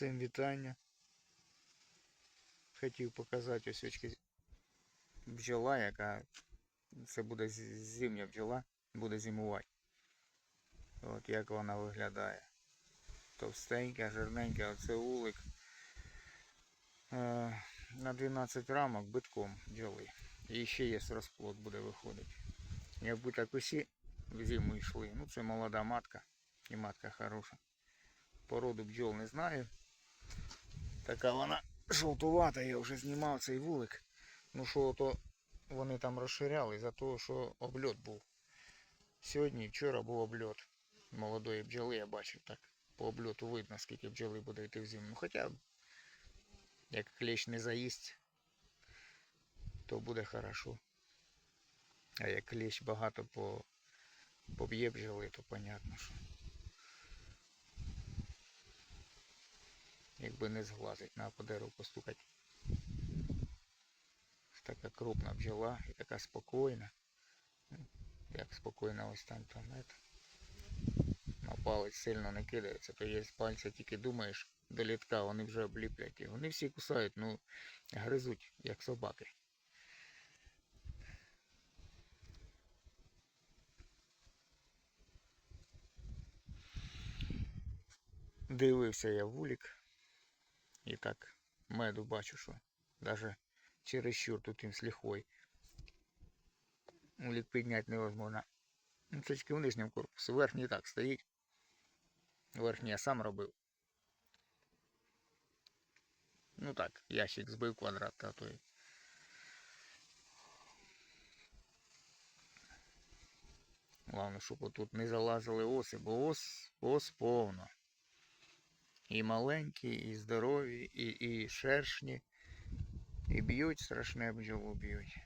Всім вітання. Хотів показати ось очки бджола, яка це буде зимня бджола, буде зимувати. От як вона виглядає. Товстенька, жирненька, оце улик. Е, на 12 рамок битком бджоли. І ще є розплод буде виходити. Якби так усі в зиму йшли. Ну це молода матка. І матка хороша. Породу бджол не знаю. Така вона жовтувата, я вже знімав цей вулик. Ну що то вони там розширяли за того, що обльот був. Сьогодні, вчора був обльот. Молодої бджоли я бачив так. По обльоту видно, скільки бджоли буде йти в зиму. Ну, Хоча як клещ не заїсть, то буде хорошо. А як клещ багато по, поб'є бджоли, то понятно, що. Якби не зглазить, на по дереву. Така крупна бджола і така спокійна. Як спокійно ось там там это. На палець сильно не кидається, то є з пальця тільки думаєш до літка, вони вже обліплять. І вони всі кусають, ну гризуть, як собаки. Дивився я вулик. І так меду бачу, що навіть чересчур тут їм з лихвой. Улік підняти невозможно. Ну, це тільки в нижньому корпусі. Верхній так стоїть. Верхній я сам робив. Ну так, ящик збив квадрат, а то й. Головне, щоб отут не залазили оси, бо ос, ос повно. І маленькі, і здорові, і, і шершні. І б'ють страшне бджолу б'ють.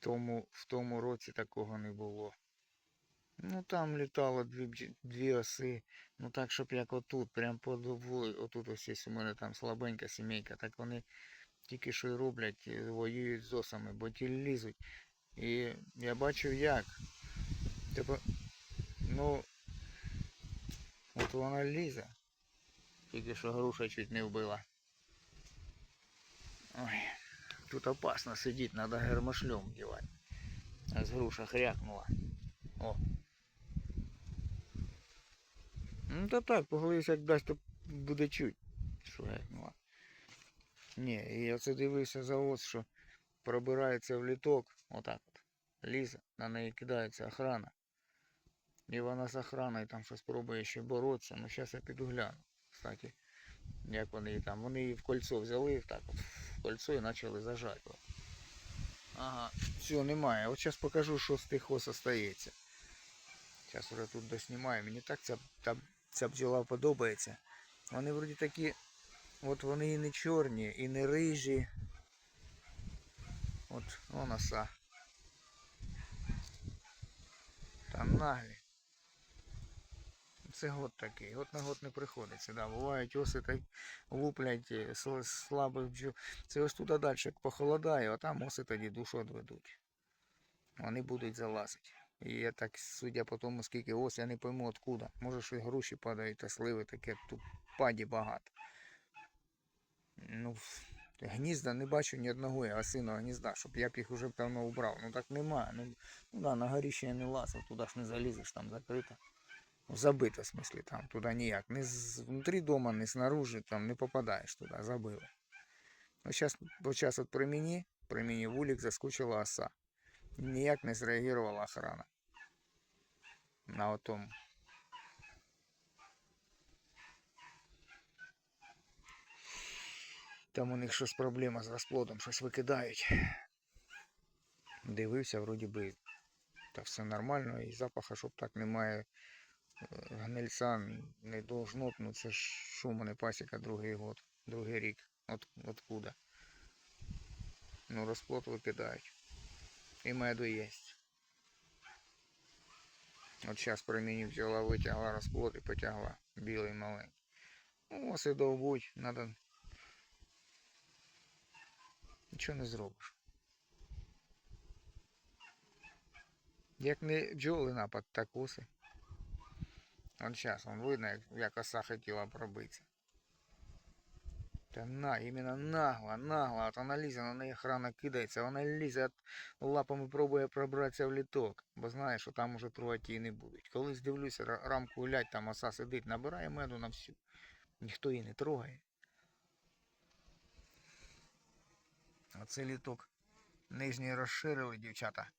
Тому, в тому році такого не було. Ну там літало дві, дві оси. Ну так, щоб як отут, прям по вули, отут ось у мене там слабенька сімейка, так вони тільки що й роблять, е, воюють з осами, бо ті лізуть. І я бачив як. Типу, ну, от вона лізе. Тільки що груша чуть не вбила. Ой, тут опасно сидіти, треба гермошлем вдівати. А з груша хрякнула. О. Ну то так, поглись як дасть, то буде чуть. Що грякнула. Ні, я це дивився за ось, що пробирається в літок, отак от. Лізе, на неї кидається охрана. І вона з охраною там щось пробує ще боротися. Ну зараз я піду гляну. Кстати, як вони її там. Вони її в кольцо взяли, так от, в кольцо і почали зажати. Ага, все, немає. От зараз покажу, що з тих ос остається. Зараз вже тут доснімаю. Мені так ця, ця, ця бджола подобається. Вони вроді такі. От вони і не чорні, і не рижі. От вон оса. Та наглі. Це год такий, год на год не приходиться. Да. Бувають оси так луплять е, сл- слабих бджіл. Це ось туди далі, як похолодає, а там оси тоді душу відведуть. Вони будуть залазити. І я так, судя по тому, скільки ос, я не пойму откуда. Може, що груші падають, а сливи таке, тут паді багато. Ну, гнізда не бачу ні одного я осиного гнізда, щоб я б їх вже давно убрав. Ну так немає. Ну, ну да, на горі ще я не лазив, туди ж не залізеш, там закрито. Ну, Забито, в смислі, там, туди ніяк. Не з внутрі дома, не снаружи, там не попадаєш туди, забили. Ну, зараз, бо час от при мені, при мені вулик заскочила оса. Ніяк не зреагувала охрана. На отому. Там у них щось проблема з розплодом, щось викидають. Дивився, вроді би, та все нормально, і запаха, щоб так немає. Гнильця не должно, ну це ж що в мене пасіка другий год, другий рік. От, откуда? Ну, розплод викидають. І меду є. От зараз при мені взяла, витягла розплод і потягла білий маленький. Ну, ось і довбуть, надо. Нічого не зробиш. Як не бджоли напад, так оси. Вон зараз, вон видно, як, як оса хотіла пробитися. Та на, іменно нагло, нагло, от вона лізе, на неї охрана кидається, вона лізе, от лапами пробує пробратися в літок, бо знає, що там уже трувати її не будуть. Колись дивлюся, рамку гулять, там оса сидить, набирає меду на всю. Ніхто її не трогає. Оце літок нижній розширили дівчата.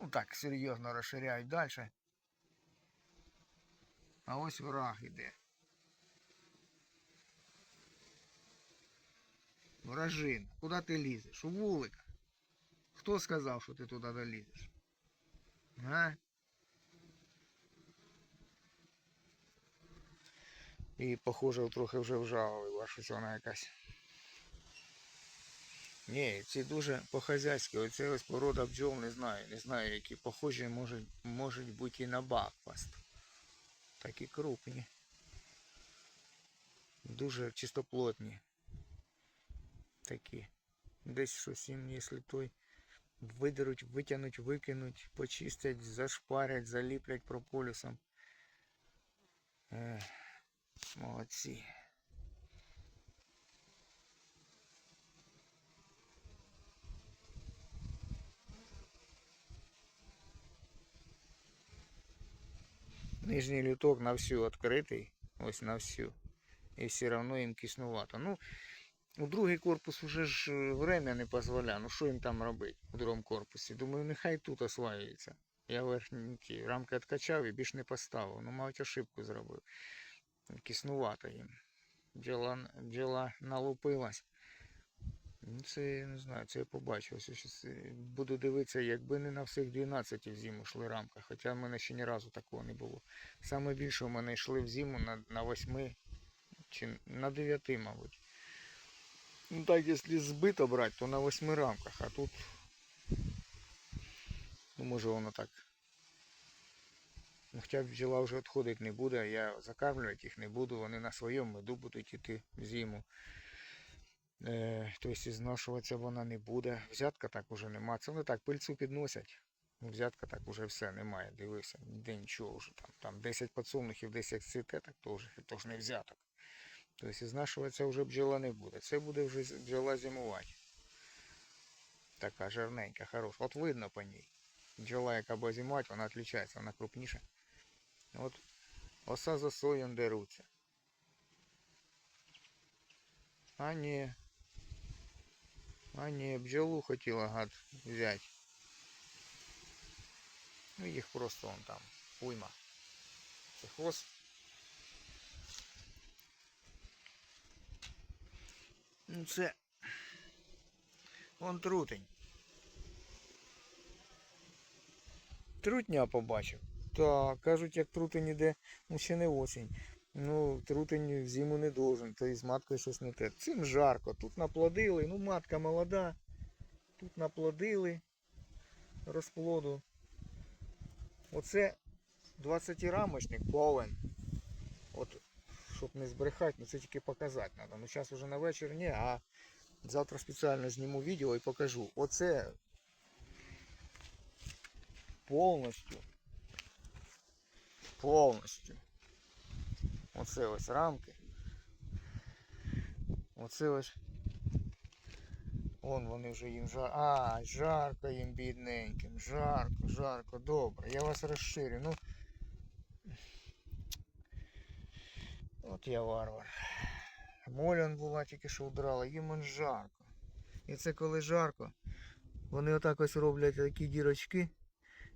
Ну так, серйозно розширяють далі. А ось враг іде. Вражин, куди ти лізеш? У вулика. Хто сказав, що ти туди долізеш? А? І, похоже, трохи вже вжалили, щось вона якась. Ні, ці дуже по-хазяйськи. Оце ось порода бджол, не знаю. Не знаю, які похожі можуть, можуть бути і на бакфаст. Такі крупні. Дуже чистоплотні. Такі. Десь щось їм, якщо той видеруть, витягнуть, викинуть, почистять, зашпарять, заліплять прополісом. Ех, молодці. Нижній люток на всю відкритий, ось на всю. І все одно їм киснувато. Ну, у другий корпус уже ж е, время не дозволяє. Ну що їм там робити у другому корпусі? Думаю, нехай тут осваюється. Я верхні рамки відкачав і більш не поставив. Ну, мабуть, ошибку зробив. Киснувато їм. Бджола, бджола налупилась. Ну, це я не знаю, це я побачив. Е, буду дивитися, якби не на всіх 12 в зиму йшли рамки. Хоча в мене ще ні разу такого не було. Саме більше у мене йшли в зиму на, на 8 чи на 9, мабуть. Ну так, якщо збито брати, то на 8 рамках, а тут. Ну може воно так. Ну, хоча бджола вже відходити не буде, я закармлювати їх не буду, вони на своєму меду будуть йти в зиму. Е, тобто зношуватися вона не буде. Взятка так уже нема. Це вони так пильцю підносять. Ну, Взятка так уже все немає. Дивився, ніде нічого вже там. Там 10 подсолнухів, 10 цвіте, то вже то ж не взяток. Тобто знашуватися вже бджола не буде. Це буде вже бджола зимувати. Така жирненька, хороша. От видно по ній. Бджола, яка буде зимувати, вона відрізняється, вона крупніша. От оса за соєм деруться. А ні. А ні, бджолу хотіла гад взяти. Ну їх просто вон там уйма. Це хвост. Ну це. Вон трутень. Трутня побачив. Так, кажуть, як трутень іде, ну ще не осінь. Ну, трутень в зиму не должен, то і з маткою щось не те. Цим жарко. Тут наплодили, ну матка молода. Тут наплодили розплоду. Оце 20-рамочник повен. От, щоб не збрехати, ну це тільки показати треба. Ну зараз вже на вечір ні, а завтра спеціально зніму відео і покажу. Оце повністю. Повністю. Оце ось рамки. Оце ось. Вон вони вже їм жар. А, жарко їм бідненьким. Жарко, жарко, добре. Я вас розширю. Ну. От я варвар. Молян була тільки що удрала, їм он жарко. І це коли жарко, вони отак ось роблять такі дірочки,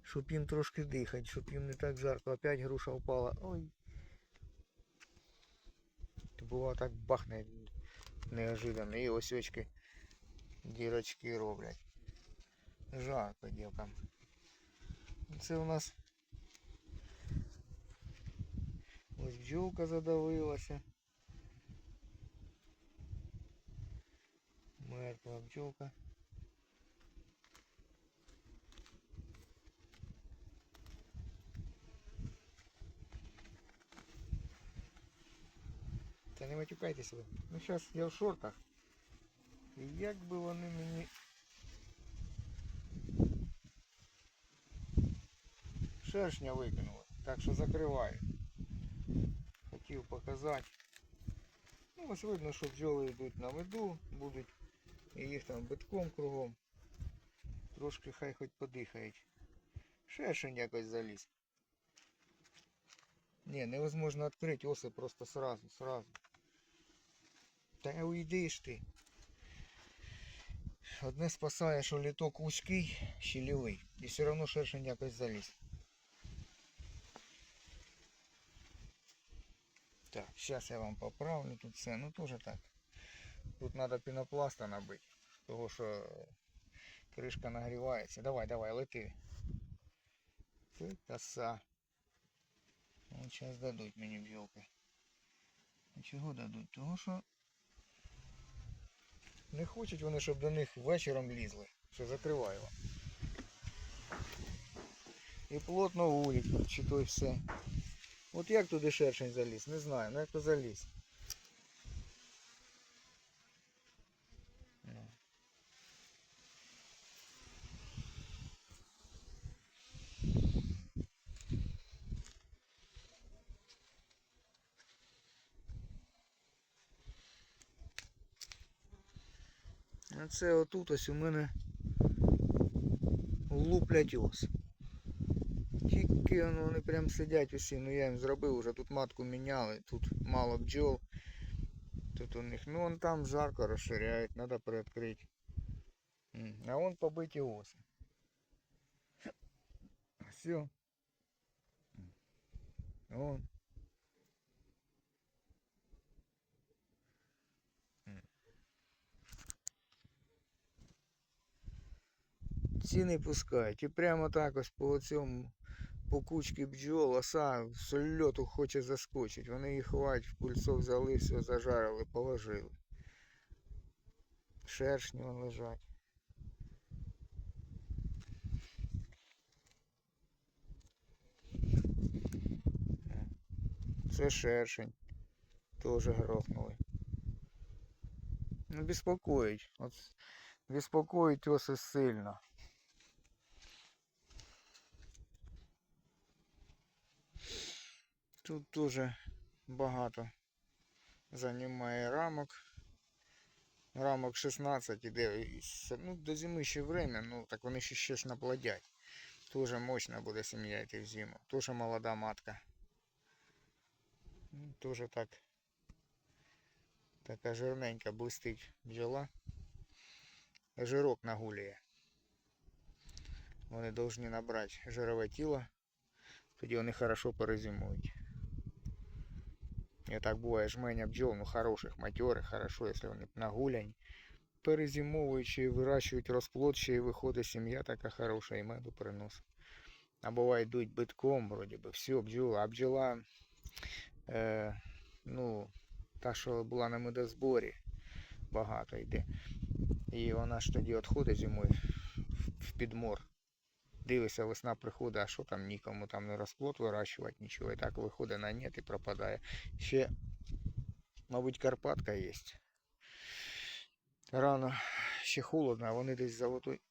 щоб їм трошки дихати, щоб їм не так жарко. Опять груша впала. Ой. То бувало так бахне неожиданно. І ось очки дірочки роблять. Жарко дівкам. Це у нас ось бджолка задавилася. Мертва бджолка. Та не матюкайтеся ви. Ну зараз я в шортах. І як би вони мені. Шершня викинули. Так що закриваю. хотів показати. Ну, ось видно, що бджоли йдуть на виду, будуть і їх там битком кругом. Трошки хай хоч подихають. Шершень якось заліз. Не, невозможно відкрити оси просто сразу, сразу. Та уйди ж ти. Одне спасає, що літок вузький, щелевий. І все одно шершень якось заліз. Так, сейчас я вам поправлю тут все. Ну тоже так. Тут надо пінопласта набити. Того що кришка нагрівається. Давай, давай, лети. Ти коса. Ну, зараз дадуть мені бджілки. А чого дадуть? Того що не хочуть вони, щоб до них вечором лізли. Що закриваю вам. І плотно вулик, чи то й все. От як туди шершень заліз? Не знаю, ну як то заліз. це отут ось у мене луплять ос. Тільки ну, вони прям сидять усі, ну я їм зробив уже, тут матку міняли, тут мало бджол. Тут у них, ну вон там жарко розширяють, треба приоткрити. М, А вон побиті оси. Все. Вон. Ці не пускають. І прямо так ось по цьому по кучці бджол, оса з льоту хоче заскочить. Вони їх ховають, в кульцо взяли, все зажарили, положили. Шершні вон лежать. Це шершень. Тоже грохнули. Ну, беспокоить. От беспокоить оси сильно. Тут дуже багато займає рамок. Рамок 16 іде. Ну, до зими ще время, ну так вони ще щось наплодять. Дуже мощна буде сім'я йти в зиму. Дуже молода матка. Ну, Тоже так. Така жирненька блистить бджола. Жирок нагулює. Вони повинні набрати жирове тіло. Тоді вони хорошо перезимують. І так буває жменя бджол, ну хороших, материх, хорошо, якщо вони нагуляні. Перезимовуючи, вирощують розплод, ще й виходить сім'я така хороша і меду приносить. А буває йдуть битком, вроді би, все, бджола. А бджола, е, ну, та, що була на медозборі, багато йде. І вона ж тоді відходить зимою в підмор. Дивишся, весна приходить, а що там нікому там не розплод вирощувати, нічого. І так виходить на нет і пропадає. Ще, мабуть, Карпатка є. Рано ще холодно, а вони десь золотой.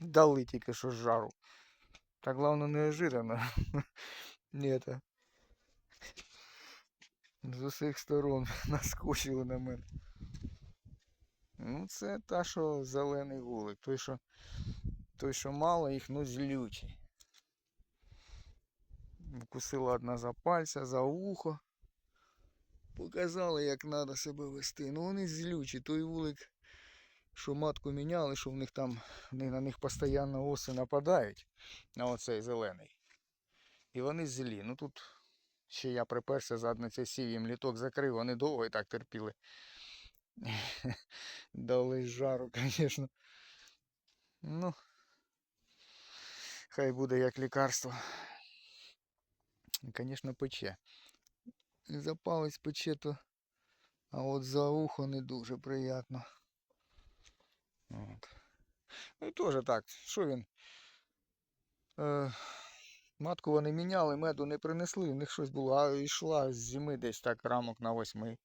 Дали тільки що жару. Так главное неожиданно. Не это. З усіх сторон наскочили на мене. Ну, це та, що зелений вулик. Той, що, той, що мало їх, ну злючий. Вкусила одна за пальця, за ухо. Показали, як треба себе вести. Ну вони злючі. Той вулик, що матку міняли, що в них там вони на них постійно оси нападають. На оцей зелений. І вони злі. Ну тут ще я приперся задне цей сів, їм літок закрив, вони довго і так терпіли. Дали жару, звісно. Ну, хай буде як лікарство. Звісно, пече. За палець пече, то, а от за ухо не дуже приємно. От. Ну і теж так, що він? Е, матку вони міняли, меду не принесли, в них щось було, а йшла з зими десь так рамок на восьми.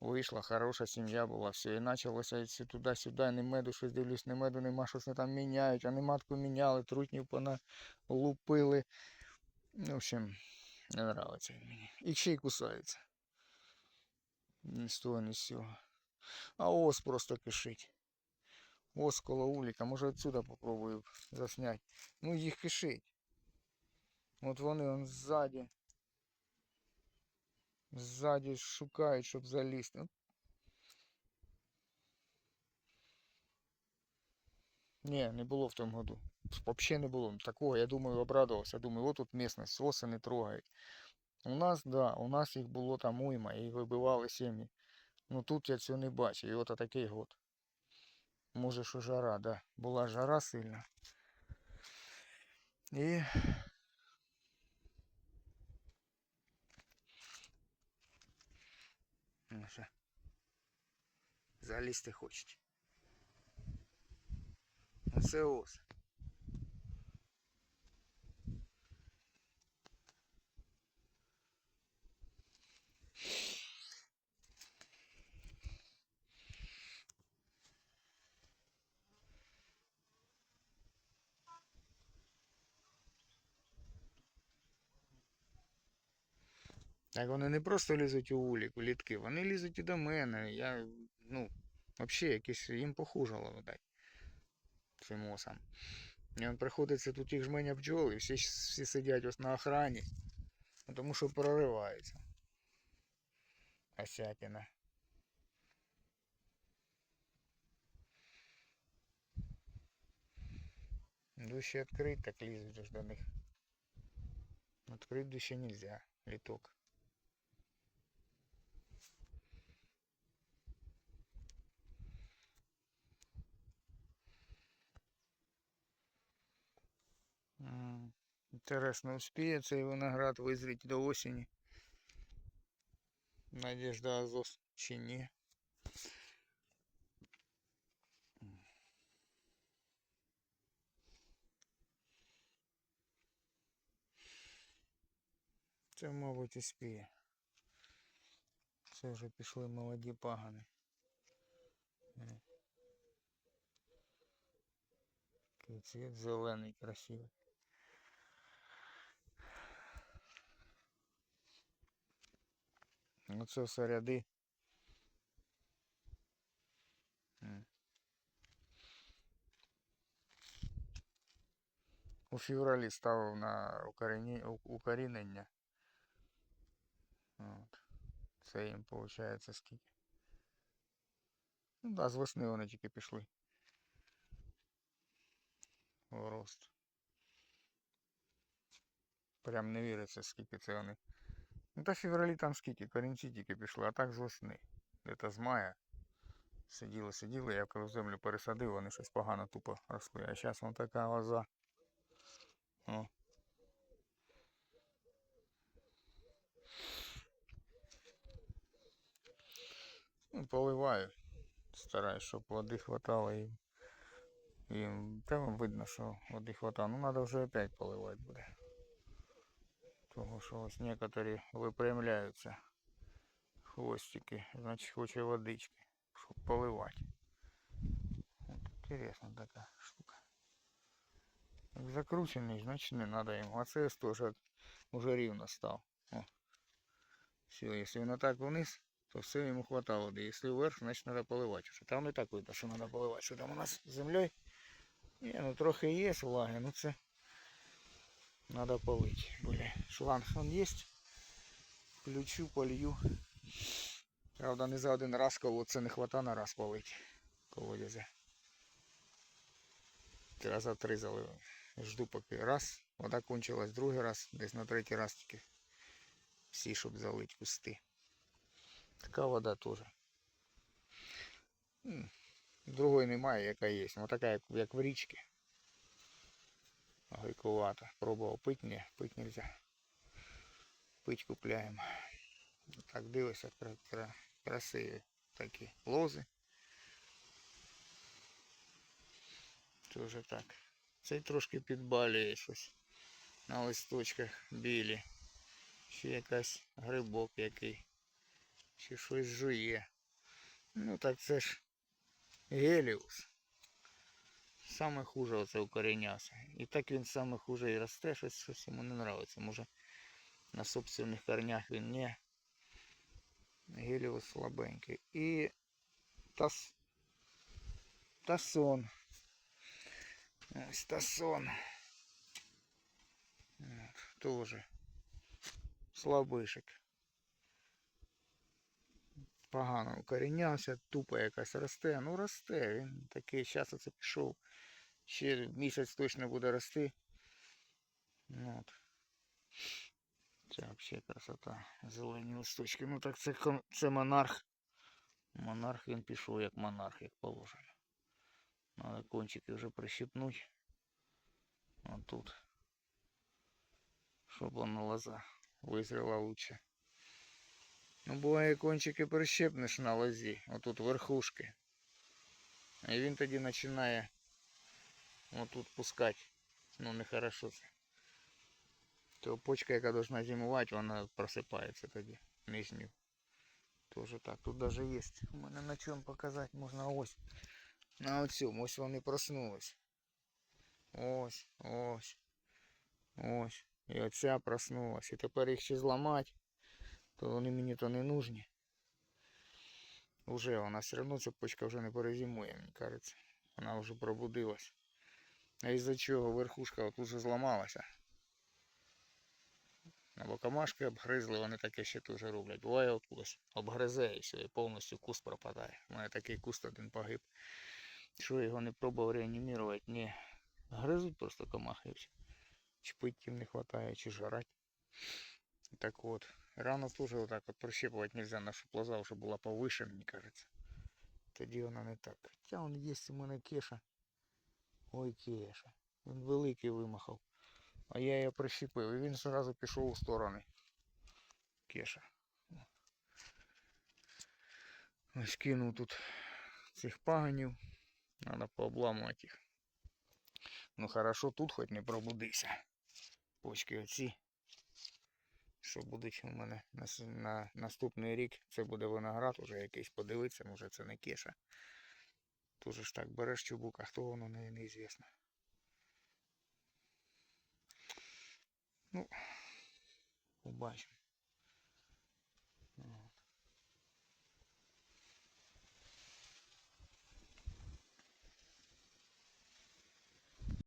Вийшла, хороша сім'я була, все. І почалося все туди-сюди, не меду, щось дивлюсь, не меду нема, щось вони там міняють, вони матку міняли, трутнів пона лупили. В общем, не нравиться він мені. І ще й кусається. Ні з того, ні з цього. А ос просто кишить. Ос коло уліка. Може отсюда попробую засняти. Ну їх кишить. От вони он ззаді. Ззаді шукають, щоб залізти. Ну, Ні, не було в тому году. Взагалі не було. Такого, я думаю, обрадувався. Думаю, от тут місцевість, оси не трогають. У нас, да, у нас їх було там уйма, і вибивали сім'ї. Ну тут я цього не бачив. І от такий год. Може, що жара, да. Була жара сильна. І. Ну, ще. Залізти хочуть. Ну це ось. Так вони не просто лізуть у вулік, у літки, вони лізуть і до мене. Я, ну, взагалі якесь їм похужало, видать. Цим осам. І он приходиться тут їх жменя бджоли, всі, всі сидять ось на охрані, ну, тому що прориваються. Осятина. Душі відкрить, так лізуть до них. Открыть душі нельзя, літок. Интересно, успіє цей виноград визріти до осені? Надежда Азос чи ні? Це, мабуть, успіє. Це вже пішли молоді пагани. Цвіт зелений, красивий. Оце все ряди. У февралі ставив на укорінення. От. Це їм виходить скільки. Ну да, з весни вони тільки пішли. В рост. Прям не віриться, скільки це вони. Ну та февралі там скільки, корінці тільки пішли, а так з весни. Де-то з мая. Сиділи, сиділи, я коли землю пересадив, вони щось погано тупо росли. А зараз вон така лоза. О. Ну, поливаю. Стараюсь, щоб води хватало і. І прямо видно, що води хватало. Ну треба вже опять поливати буде. Того що ось некоторі випрямляються хвостики, значить хоче водички, щоб поливати. Інтересна така штука. Як закручений, значить не треба йому. А це теж уже рівно став. О. Все, якщо він так вниз, то все йому хватало води. Якщо вверх, значить треба поливати. Там не так видно, що треба поливати. Що там у нас з землею? Ні, ну трохи є влаги, ну це надо полить. Бля, шланг он есть. Включу, полью. Правда, не за один раз колодця не хвата на раз полить. Колодязя. Раза три залив. Жду поки раз. Вода кончилась другий раз, десь на третій раз тільки. Всі, щоб залить кусти. Така вода теж. Другої немає, яка є. Вона така, як, як в річці. Гайкувата. Пробував пить, ні, пить нельзя. Пить купляємо. Так дивишся, кра- кра- красиві такі лози. Тоже так. Цей трошки підбалює щось. На листочках білі. Ще якась грибок який. Чи щось жує. Ну так це ж геліус. Саме хуже оце укорінявся. І так він саме хуже і росте, щось, щось йому не подобається. Може на собственних корнях він не. Геліус слабенький. І тас... тасон. Ось тасон. От, тоже слабишик. Погано укорінявся, тупо якась росте. Ну росте, він такий, зараз оце пішов. Ще місяць точно буде рости. От. Це взагалі красота. Зелені листочки. Ну так це, це монарх. Монарх він пішов як монарх, як положено. Надо кончики вже прищипнуть. Вот тут. Щоб воно лоза визріла лучше. Ну, буває кончики прищепнеш на лозі, отут верхушки. І він тоді починає отут пускати. Ну нехорошо це. То почка, яка должна зимувати, вона просипається тоді. Нижню. Тоже так. Тут даже є. У мене на чому показати можна ось. На оцьому. Ось вони проснулись. Ось, ось. Ось. І оця проснулась. І тепер їх ще зламати, то вони мені то не нужні. Уже вона все одно ця почка вже не перезимує, мені кажеться. Вона вже пробудилась. А із-за чого верхушка от уже зламалася. Або камашки обгризли, вони таке ще теж роблять. Буває от обгризе і все, і повністю куст пропадає. У мене такий куст один погиб. Що його не пробував реанімувати, ні. Гризуть просто все. Чи пить не вистачає, чи жрать. Так от. Рано теж отак от прищепувати нельзя, наша плаза вже була повише, мені кажеться. Тоді вона не так. Хоча он є у мене кеша. Ой, кеша. Він великий вимахав. А я її прищепив, і він одразу пішов у сторони. Кеша. Ось кинув тут цих паганів. Надо пообламувати їх. Ну хорошо, тут хоч не пробудився. Почки оці. Що будуть у мене на, на наступний рік, це буде виноград, уже якийсь подивитися, може це не кеша. Тоже ж так береш чубук, а хто воно не, неізвісно. Ну, побачимо.